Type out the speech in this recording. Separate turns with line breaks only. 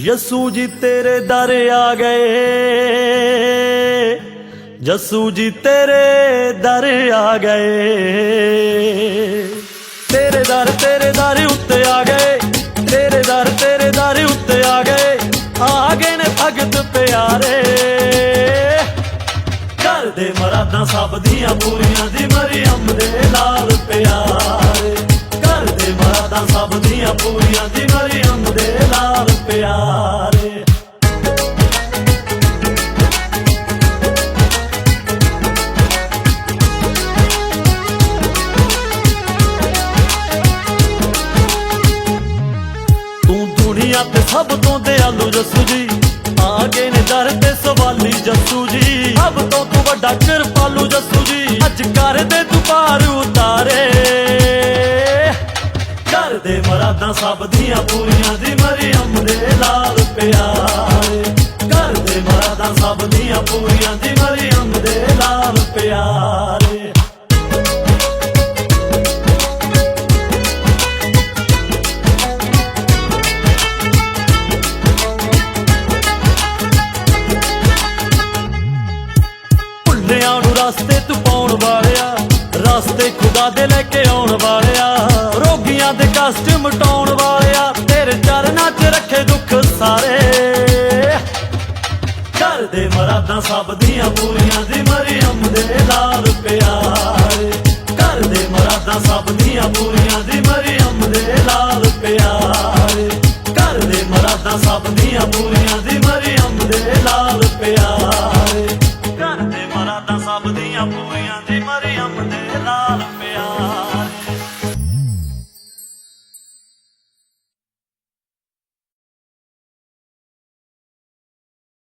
ਯਸੂ ਜੀ ਤੇਰੇ ਦਰ ਆ ਗਏ। ਯਸੂ ਜੀ ਤੇਰੇ ਦਰ ਆ ਗਏ। ਤੇਰੇ ਦਰ ਤੇਰੇ ਦਰ ਉੱਤੇ ਆ ਗਏ। ਤੇਰੇ ਦਰ ਤੇਰੇ ਦਰ ਉੱਤੇ ਆ ਗਏ। ਆ ਗਏ ਨੇ ਭਗਤ ਪਿਆਰੇ। ਕਰਦੇ ਮਰਾਦਾਂ ਸਭ ਦੀਆਂ ਪੂਰੀਆਂ ਦੀ ਕਰਦੇ ਸਭ ਦੀਆਂ ਪੂਰੀਆਂ ਦੀ ਮਰੀਮ ਦੇ ਲਾਲ ਪਿਆਰੇ। ਤੂੰ ਦੁਨੀਆ ਤੇ ਸਭ ਤੋਂ ਦਿਆਲੂ ਜੱਸੂ ਜੀ ਆ ਗਏ ਨੇ ਦਰ ਤੇ ਸਵਾਲੀ ਜੱਸੂ ਜੀ। ਸਭ ਤੋਂ ਤੂੰ ਵੱਡਾ ਕਿਰਪਾਲੂ ਜੱਸੂ ਜੀ, ਅੱਜ ਕਰ ਮਰਾਦਾਂ ਸਭ ਦੀਆਂ ਪੂਰੀਆਂ ਦੀ ਮਰੀਮ ਦੇ ਲਾਲ ਪਿਆਰੇ। ਘਰ ਦੇ ਮਰਾਦਾਂ ਸਭ ਦੀਆਂ ਪੂਰੀਆਂ ਦੀ ਮਰੀਮ ਦੇ ਲਾਲ ਪਿਆਰੇ। ਭੁੱਲਿਆਂ ਨੂੰ ਰਸਤੇ ਤੂੰ ਪਾਉਣ ਵਾਲਿਆ, ਰਸਤੇ ਖੁਦਾ ਦੇ ਲੈ ਕੇ ਆਉਣ ਵਾਲਿਆ। ਦੁਨੀਆ ਕਸ਼ਟ ਮਟਾਉਣ ਵਾਲਿਆ, ਤੇਰੇ ਚਰਨਾਂ 'ਚ ਰੱਖੇ ਦੁੱਖ ਸਾਰੇ। ਕਰ ਦੇ ਮਰਾਦਾਂ ਸਭ ਦੀਆਂ ਪੂਰੀਆਂ ਦੀ ਮਰੀਮ ਦੇ ਲਾਲ ਪਿਆਰੇ। ਕਰ ਦੇ ਮਰਾਦਾਂ ਸਭ ਦੀਆਂ ਪੂਰੀਆਂ ਦੀ ਮਰੀਮ ਦੇ ਲਾਲ ਪਿਆਰੇ। ਕਰ ਦੇ ਮਰਾਦਾਂ ਸਭ ਦੀਆਂ ਪੂਰੀਆਂ ਦੀ ਮਰੀਮ ਦੇ ਲਾਲ ਪਿਆਰੇ। ਕਰ ਦੇ ਮਰਾਦਾਂ ਸਭ ਦੀਆਂ ਪੂਰੀਆਂ ਦੀ ਮਰੀਮ ਦੇ ਲਾਲ